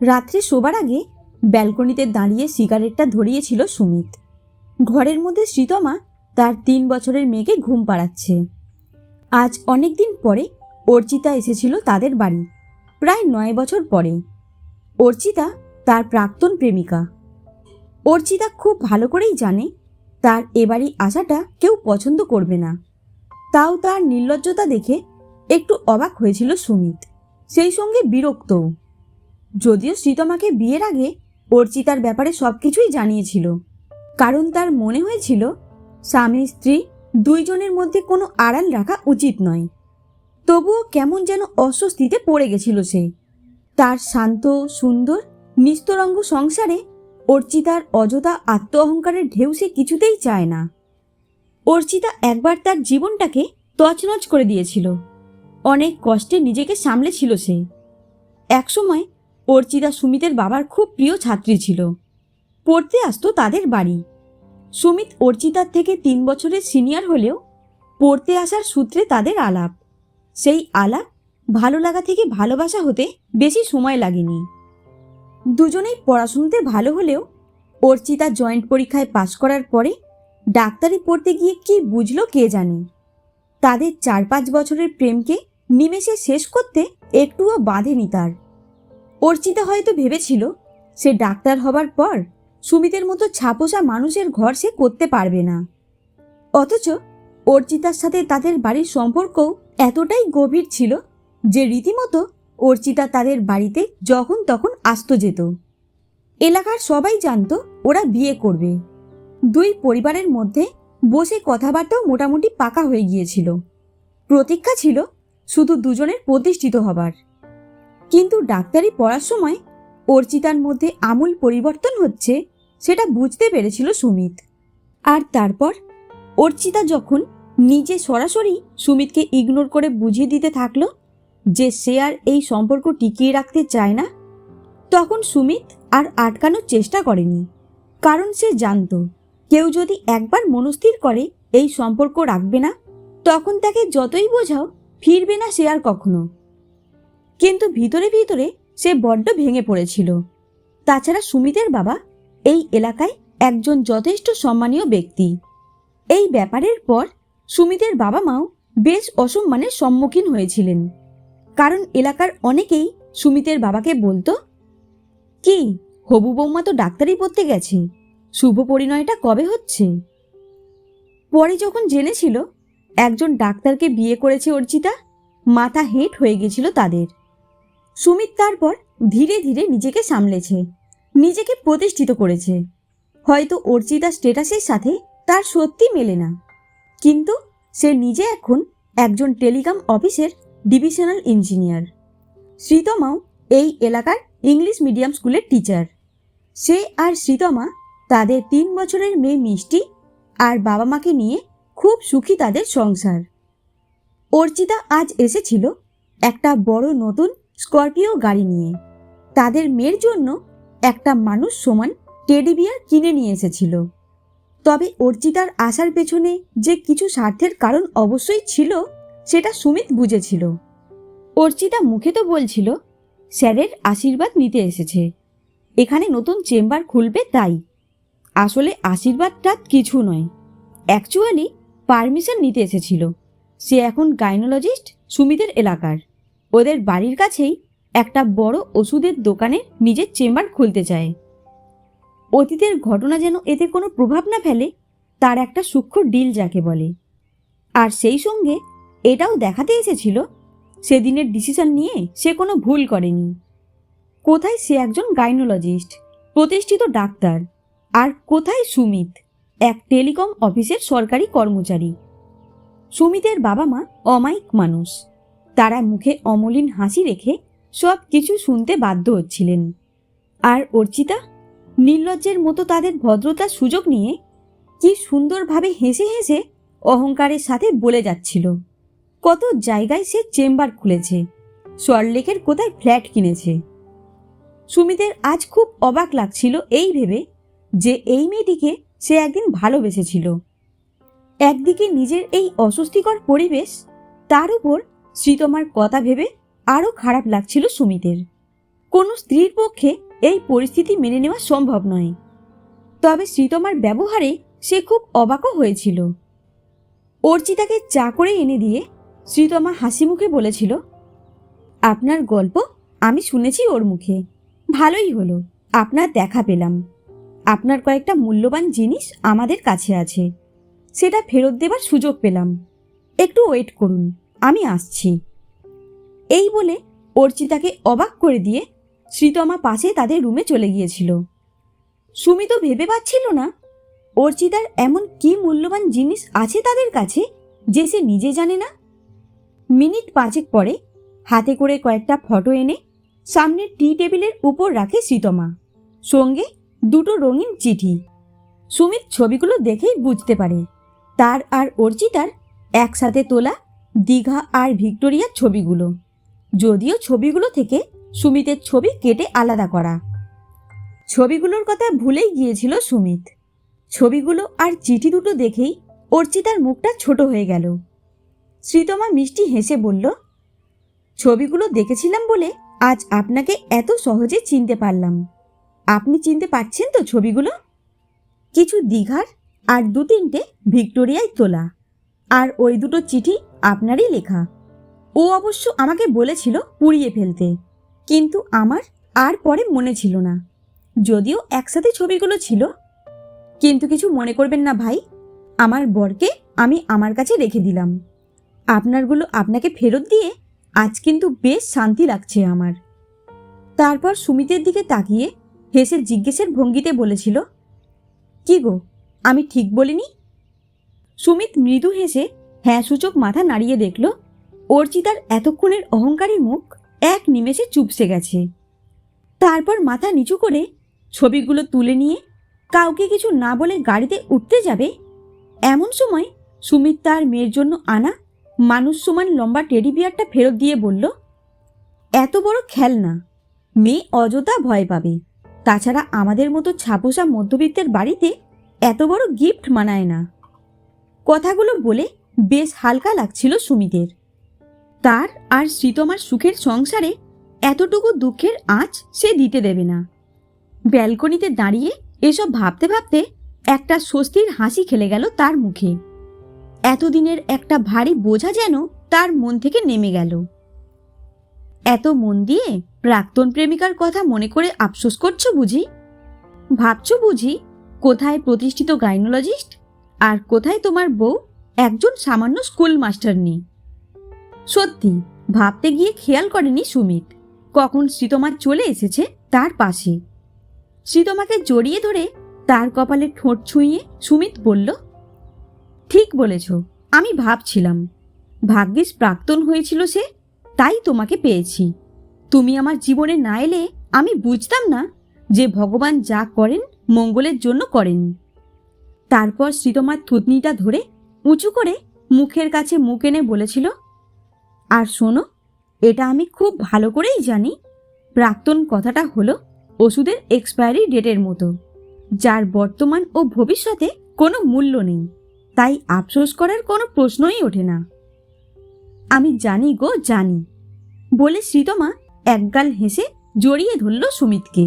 রাত্রে শোবার আগে ব্যালকনিতে দাঁড়িয়ে সিগারেটটা ধরিয়েছিল সুমিত। ঘরের মধ্যে শ্রীতমা তার তিন বছরের মেয়েকে ঘুম পাড়াচ্ছে। আজ অনেক দিন পরে অর্চিতা এসেছিল তাদের বাড়ি। প্রায় নয় বছর পরে। অর্চিতা তার প্রাক্তন প্রেমিকা। অর্চিতা খুব ভালো করেই জানে তার এবারই আসাটা কেউ পছন্দ করবে না। তাও তার নির্লজ্জতা দেখে একটু অবাক হয়েছিল সুমিত। সেই সঙ্গে বিরক্তও। যদিও শ্রীতমাকে বিয়ের আগে অর্চিতার ব্যাপারে সব কিছুই জানিয়েছিল। কারণ তার মনে হয়েছিল, স্বামী, স্ত্রী দুইজনের মধ্যে কোনো আড়াল রাখা উচিত নয়। তবুও কেমন যেন অস্বস্তিতে পড়ে গেছিল সে। তার শান্ত, সুন্দর, নিস্তরঙ্গ সংসারে অর্চিতার অযথা আত্ম অহংকারের ঢেউ সে কিছুতেই চায় না। অর্চিতা একবার তার জীবনটাকে তছনছ করে দিয়েছিল। অনেক কষ্টে নিজেকে সামলেছিল সে। একসময় অর্চিতা সুমিতের বাবার খুব প্রিয় ছাত্রী ছিল। পড়তে আসতো তাদের বাড়ি। সুমিত অর্চিতার থেকে তিন বছরের সিনিয়র হলেও পড়তে আসার সূত্রে তাদের আলাপ। সেই আলাপ ভালো লাগা থেকে ভালোবাসা হতে বেশি সময় লাগেনি। দুজনেই পড়াশুনতে ভালো হলেও অর্চিতা জয়েন্ট পরীক্ষায় পাশ করার পরে ডাক্তারি পড়তে গিয়ে কি বুঝলো কে জানে। তাদের চার পাঁচ বছরের প্রেমকে নিমেষে শেষ করতে একটুও বাঁধেনি তার। অর্চিতা হয়তো ভেবেছিল, সে ডাক্তার হবার পর সুমিতের মতো ছাপোষা মানুষের ঘর সে করতে পারবে না। অথচ অর্চিতার সাথে তাদের বাড়ির সম্পর্কও এতটাই গভীর ছিল যে রীতিমতো অর্চিতা তাদের বাড়িতে যখন তখন আসতো যেত। এলাকার সবাই জানত ওরা বিয়ে করবে। দুই পরিবারের মধ্যে বসে কথাবার্তাও মোটামুটি পাকা হয়ে গিয়েছিল। প্রতীক্ষা ছিল শুধু দুজনের প্রতিষ্ঠিত হবার। কিন্তু ডাক্তারি পড়ার সময় অর্চিতার মধ্যে আমূল পরিবর্তন হচ্ছে সেটা বুঝতে পেরেছিল সুমিত। আর তারপর অর্চিতা যখন নিজে সরাসরি সুমিতকে ইগনোর করে বুঝিয়ে দিতে থাকল যে সে আর এই সম্পর্ক টিকিয়ে রাখতে চায় না, তখন সুমিত আর আটকানোর চেষ্টা করেনি। কারণ সে জানতো, কেউ যদি একবার মনস্থির করে এই সম্পর্ক রাখবে না, তখন তাকে যতই বোঝাও ফিরবে না সে আর কখনো। কিন্তু ভিতরে ভিতরে সে বড্ড ভেঙে পড়েছিল। তাছাড়া সুমিতের বাবা এই এলাকায় একজন যথেষ্ট সম্মানীয় ব্যক্তি। এই ব্যাপারের পর সুমিতের বাবা মাও বেশ অসম্মানের সম্মুখীন হয়েছিলেন। কারণ এলাকার অনেকেই সুমিতের বাবাকে বলতো, কি, হবু বৌমা তো ডাক্তারি পড়তে গেছে, শুভ পরিণয়টা কবে হচ্ছে? পরে যখন জেনেছিল, একজন ডাক্তারকে বিয়ে করেছে অর্চিতা, মাথা হেঁট হয়ে গেছিল তাদের। সুমিত তারপর ধীরে ধীরে নিজেকে সামলেছে। নিজেকে প্রতিষ্ঠিত করেছে। হয়তো অর্চিতা স্টেটাসের সাথে তার সত্যি মেলে না। কিন্তু সে নিজে এখন একজন টেলিকম অফিসের ডিভিশনাল ইঞ্জিনিয়ার। শ্রীতমাও এই এলাকার ইংলিশ মিডিয়াম স্কুলের টিচার। সে আর শ্রীতমা তাদের তিন বছরের মেয়ে মিষ্টি আর বাবা মাকে নিয়ে খুব সুখী তাদের সংসার। অর্চিতা আজ এসেছিল একটা বড় নতুন স্করপিও গাড়ি নিয়ে। তাদের মেয়ের জন্য একটা মানুষ সমান টেডি বিয়ার কিনে নিয়ে এসেছিল। তবে অর্চিতার আসার পেছনে যে কিছু স্বার্থের কারণ অবশ্যই ছিল, সেটা সুমিত বুঝেছিল। অর্চিতা মুখে তো বলছিল, স্যারের আশীর্বাদ নিতে এসেছে। এখানে নতুন চেম্বার খুলবে তাই। আসলে আশীর্বাদটা কিছু নয়। অ্যাকচুয়ালি পারমিশন নিতে এসেছিল। সে এখন গাইনোলজিস্ট সুমিতের এলাকার। ওদের বাড়ির কাছেই একটা বড় ওষুধের দোকানে নিজের চেম্বার খুলতে চায়। অতীতের ঘটনা যেন এতে কোনো প্রভাব না ফেলে, তার একটা সূক্ষ্ম ডিল যাকে বলে। আর সেই সঙ্গে এটাও দেখাতে এসেছিল, সেদিনের ডিসিশন নিয়ে সে কোনো ভুল করেনি। কোথায় সে একজন গাইনোলজিস্ট প্রতিষ্ঠিত ডাক্তার, আর কোথায় সুমিত, এক টেলিকম অফিসের সরকারি কর্মচারী। সুমিতের বাবা মা অমায়িক মানুষ। তারা মুখে অমলিন হাসি রেখে সব কিছু শুনতে বাধ্য হচ্ছিলেন। আর অর্চিতা, নির্লজ্জের মতো তাদের ভদ্রতার সুযোগ নিয়ে কি সুন্দরভাবে হেসে হেসে অহংকারের সাথে বলে যাচ্ছিল। কত জায়গায় সে চেম্বার খুলেছে সল্টলেকের কোথায় ফ্ল্যাট কিনেছে। সুমিতের আজ খুব অবাক লাগছিল এই ভেবে যে এই মেয়েটিকে সে একদিন ভালোবেসেছিল। একদিকে নিজের এই অস্বস্তিকর পরিবেশ, তার উপর শ্রীতমার কথা ভেবে আরও খারাপ লাগছিল সুমিতের। কোনো স্ত্রীর পক্ষে এই পরিস্থিতি মেনে নেওয়া সম্ভব নয়। তবে শ্রীতমার ব্যবহারে সে খুব অবাকও হয়েছিল। অর্চিতাকে চা করে এনে দিয়ে শ্রীতমা হাসি মুখে বলেছিল, আপনার গল্প আমি শুনেছি ওর মুখে। ভালোই হলো, আপনার দেখা পেলাম। আপনার কয়েকটা মূল্যবান জিনিস আমাদের কাছে আছে। সেটা ফেরত দেবার সুযোগ পেলাম। একটু ওয়েট করুন। আমি আসছি। এই বলে অর্চিতাকে অবাক করে দিয়ে শ্রীতমা পাশে তাদের রুমে চলে গিয়েছিল। সুমি তো ভেবে পাচ্ছিল না অর্চিতার এমন কি মূল্যবান জিনিস আছে তাদের কাছে যে সে নিজে জানে না। মিনিট পাঁচেক পরে হাতে করে কয়েকটা ফটো এনে সামনের টি টেবিলের উপর রাখে শ্রীতমা। সঙ্গে দুটো রঙিন চিঠি। সুমিত ছবিগুলো দেখেই বুঝতে পারে। তার আর অর্চিতার একসাথে তোলা দীঘা আর ভিক্টোরিয়ার ছবিগুলো। যদিও ছবিগুলো থেকে সুমিতের ছবি কেটে আলাদা করা। ছবিগুলোর কথা ভুলেই গিয়েছিল সুমিত। ছবিগুলো আর চিঠি দুটো দেখেই অর্চিতার মুখটা ছোট হয়ে গেল। শ্রীতমা মিষ্টি হেসে বলল, ছবিগুলো দেখেছিলাম বলে আজ আপনাকে এত সহজে চিনতে পারলাম। আপনি চিনতে পারছেন তো ছবিগুলো? কিছু দীঘার আর দু তিনটে ভিক্টোরিয়ায় তোলা। আর ওই দুটো চিঠি আপনারই লেখা। ও অবশ্য আমাকে বলেছিল পুড়িয়ে ফেলতে, কিন্তু আমার আর পরে মনে ছিল না। যদিও একসাথে ছবিগুলো ছিল, কিন্তু কিছু মনে করবেন না ভাই, আমার বরকে আমি আমার কাছে রেখে দিলাম। আপনারগুলো আপনাকে ফেরত দিয়ে আজ কিন্তু বেশ শান্তি লাগছে আমার। তারপর সুমিতের দিকে তাকিয়ে হেসে জিজ্ঞেসের ভঙ্গিতে বলেছিল, কি গো, আমি ঠিক বলিনি? সুমিত মৃদু হেসে হ্যাঁ সূচক মাথা নাড়িয়ে দেখল। অর্চিতার এতক্ষণের অহংকারী মুখ এক নিমেষে চুপসে গেছে। তারপর মাথা নিচু করে ছবিগুলো তুলে নিয়ে কাউকে কিছু না বলে গাড়িতে উঠতে যাবে। এমন সময় সুমিত তার মেয়ের জন্য আনা মানুষ সমান লম্বা টেডি বিয়ারটা ফেরত দিয়ে বলল, এত বড় খেলনা। মেয়ে অযথা ভয় পাবে। তাছাড়া আমাদের মতো ছাপোসা মধ্যবিত্তের বাড়িতে এত বড় গিফট মানায় না। কথাগুলো বলে বেশ হালকা লাগছিল সুমিতের তার আর শ্রীতমার সুখের সংসারে এতটুকু দুঃখের আঁচ সে দিতে দেবে না। ব্যালকনিতে দাঁড়িয়ে এসব ভাবতে ভাবতে একটা স্বস্তির হাসি খেলে গেল তার মুখে। এতদিনের একটা ভারী বোঝা যেন তার মন থেকে নেমে গেল। এত মন দিয়ে প্রাক্তন প্রেমিকার কথা মনে করে আফসোস করছ বুঝি? ভাবছ বুঝি কোথায় প্রতিষ্ঠিত গাইনোলজিস্ট আর কোথায় তোমার বউ? একজন সামান্য স্কুল মাস্টার নেই। সত্যি, ভাবতে গিয়ে খেয়াল করেনি সুমিত। কখন শ্রীতমা চলে এসেছে তার পাশে। শ্রীতমাকে জড়িয়ে ধরে তার কপালে ঠোঁট ছুঁয়ে সুমিত বলল, ঠিক বলেছ, আমি ভাবছিলাম। ভাগ্যিস প্রাক্তন হয়েছিল সে, তাই তোমাকে পেয়েছি। তুমি আমার জীবনে না এলে আমি বুঝতাম না যে ভগবান যা করেন মঙ্গলের জন্য করেন। তারপর শ্রীতমার থুতনিটা ধরে উঁচু করে মুখের কাছে মুখ এনে বলেছিল, আর শোনো, এটা আমি খুব ভালো করেই জানি। প্রাক্তন কথাটা হলো ওষুধের এক্সপায়ারি ডেটের মতো, যার বর্তমান ও ভবিষ্যতে কোনো মূল্য নেই। তাই আফসোস করার কোনো প্রশ্নই ওঠে না। আমি জানি গো, জানি বলে শ্রীতমা একগাল হেসে জড়িয়ে ধরল সুমিতকে।